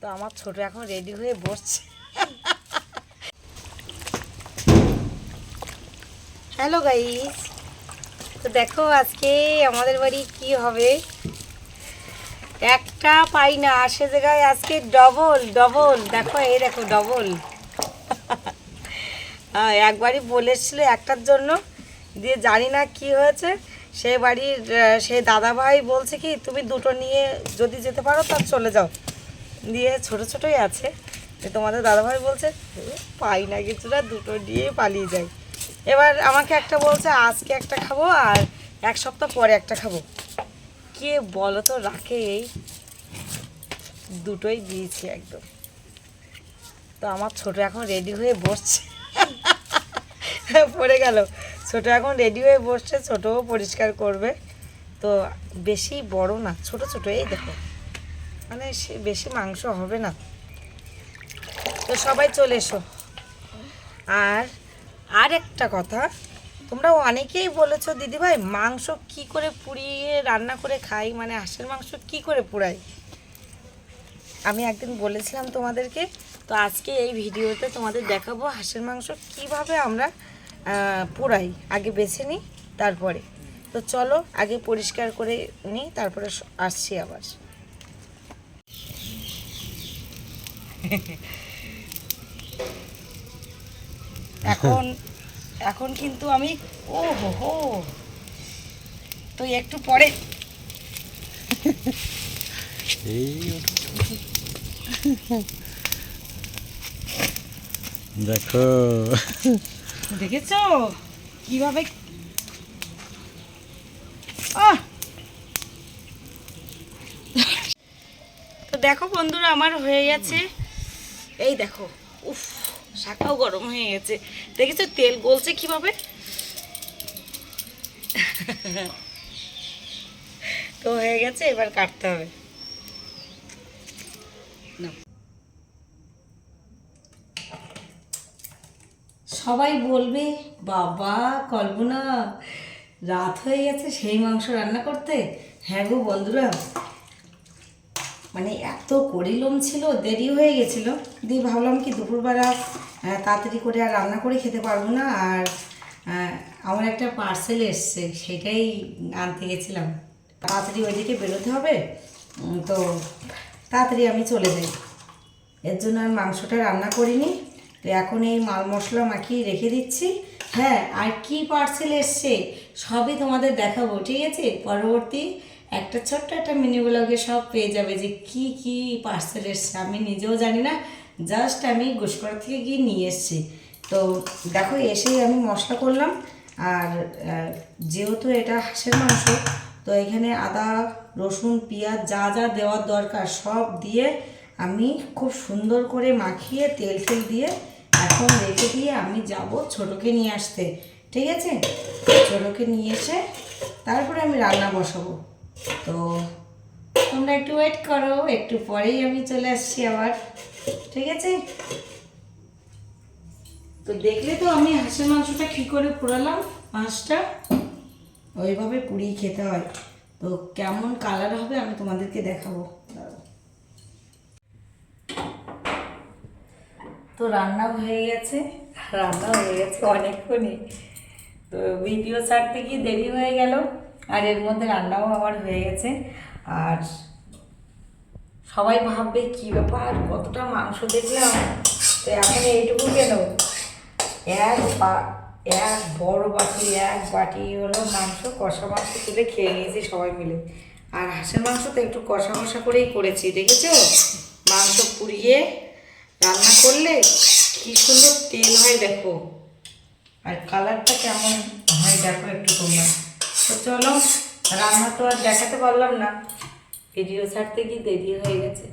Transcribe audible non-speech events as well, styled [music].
তো আমার ছোট এখন রেডি হয়ে বসছে। হ্যালো গাইস তো দেখো আজকে আমাদের বাড়ি কি হবে? একটা পাই না সে জায়গায় আজকে ডবল ডবল দেখো, এই দেখো ডবল একবারই বলেছিল একটার জন্য। দিয়ে জানি না কি হয়েছে। সে বাড়ির সে দাদা ভাই বলছে কি, তুমি দুটো নিয়ে যদি যেতে পারো তার চলে যাও। দিয়ে ছোট ছোটই আছে। তোমাদের দাদা ভাই বলছে "এ, পাই না কিছুটা দুটো দিয়ে পালিয়ে যাই। এবার আমাকে একটা বলছে আজকে একটা খাব আর এক সপ্তাহ পরে একটা খাব। কে বলো তো রাখে এই দুটোই দিয়েছি একদম। তো আমার ছোট এখন রেডি হয়ে বসছে। পড়ে গেল। ছোট এখন রেডি হয়ে বসছে ছোটও পরিষ্কার করবে। তো বেশি বড় না ছোট ছোট এই দেখো। মানে সে বেশি মাংস হবে না। তো সবাই চলে এসো। আর আর একটা কথা, তোমরা অনেকেই বলেছ, দিদিভাই, মাংস কি করে পুড়িয়ে রান্না করে খাই? মানে হাঁসের মাংস কি করে পুড়াই? আমি একদিন বলেছিলাম তোমাদেরকে, তো আজকে এই ভিডিওতে তোমাদের দেখাবো হাঁসের মাংস কীভাবে আমরা পোড়াই। আগে বেছে নিই, তারপরে। তো চলো, আগে পরিষ্কার করে নিই, তারপরে আসছি আবার। [laughs] এখন এখন কিন্তু আমি ও হো হো। তো একটু পরে। [laughs] দেখো। দেখেছ? কীভাবে আহ! তো দেখো বন্ধুরা আমার হয়ে গেছে এই দেখো, উফ, শাখাও গরম হয়ে গেছে। দেখেছ, তেল গলছে কীভাবে? তো হয়ে গেছে, এবার কাটতে হবে। সবাই বলবে, বাবা, কল্পনা, রাত হয়ে গেছে, সেই মাংস রান্না করতে? হ্যাঁ গো বন্ধুরা মানে এত করিলম ছিল, দেরি হয়ে গেছিল। দিয়ে ভাবলাম কি দুপুরবেলা তাড়াতাড়ি করে আর রান্না করে খেতে পারব না, আর আমার একটা পার্সেল এসছে, সেটাই আনতে গেছিলাম। তাড়াতাড়ি ওইদিকে বেরোতে হবে তো তাড়াতাড়ি আমি চলে যাই। এর জন্য আর মাংসটা রান্না করিনি, তো এখন এই মাল মশলা মাখিয়ে রেখে দিচ্ছি। হ্যাঁ আর কি পার্সেল এসছে, সবই তোমাদের দেখাবো, ঠিক আছে? পরবর্তী একটা ছোট্ট একটা মিনি ব্লগে সব পেয়ে যাবে যে কি কি পার্সেল এসছে, আমি নিজেও জানি না জাস্ট আমি ঘুষকরা থেকে গিয়ে নিয়ে এসেছি। তো দেখো, এসেই আমি মশলা করলাম, আর যেহেতু এটা হাঁসের মাংস, তো এখানে আদা, রসুন, পেঁয়াজ যা যা দেওয়ার দরকার, সব দিয়ে আমি খুব সুন্দর করে মাখিয়ে তেল টেল দিয়ে এখন রেখে দিয়ে আমি যাব ছোটোকে নিয়ে আসতে। ঠিক আছে? ছোটোকে নিয়ে এসে তারপরে আমি রান্না বসাবো। তো তোমরা একটু ওয়েট করো, একটু পরেই আমি চলে আসছি আবার। ঠিক আছে? তো দেখলে তো আমি হাঁসের মাংসটা কী করে পোড়ালাম মাছটা ওইভাবে পুড়িয়ে খেতে হয়। তো কেমন কালার হবে আমি তোমাদেরকে দেখাবো। তো রান্না হয়ে গেছে। রান্না হয়ে গেছে অনেকক্ষণই। তো ভিডিও ছাড়তে গিয়ে দেরি হয়ে গেল। আর এর মধ্যে রান্নাও আমার হয়ে গেছে। আর সবাই ভাববে, কি ব্যাপার? কতটা মাংস দেখলাম? তো এখন এইটুকু কেন? এক বা, এক বড় বাটি, এক বাটি হলো মাংস, কষা মাংস তুলে খেয়ে নিয়েছি সবাই মিলে। আর হাঁসের মাংস তো একটু কষা কষা করেই করেছি, দেখেছ? মাংস পুড়িয়ে রান্না করলে কি সুন্দর তেল হয় দেখো। আর কালারটা কেমন হয় দেখো একটু তোমরা। তো চলো রান্না তো আর দেখাতে পারলাম না। ভিডিও ছাড়তে কি দেরি হয়ে গেছে।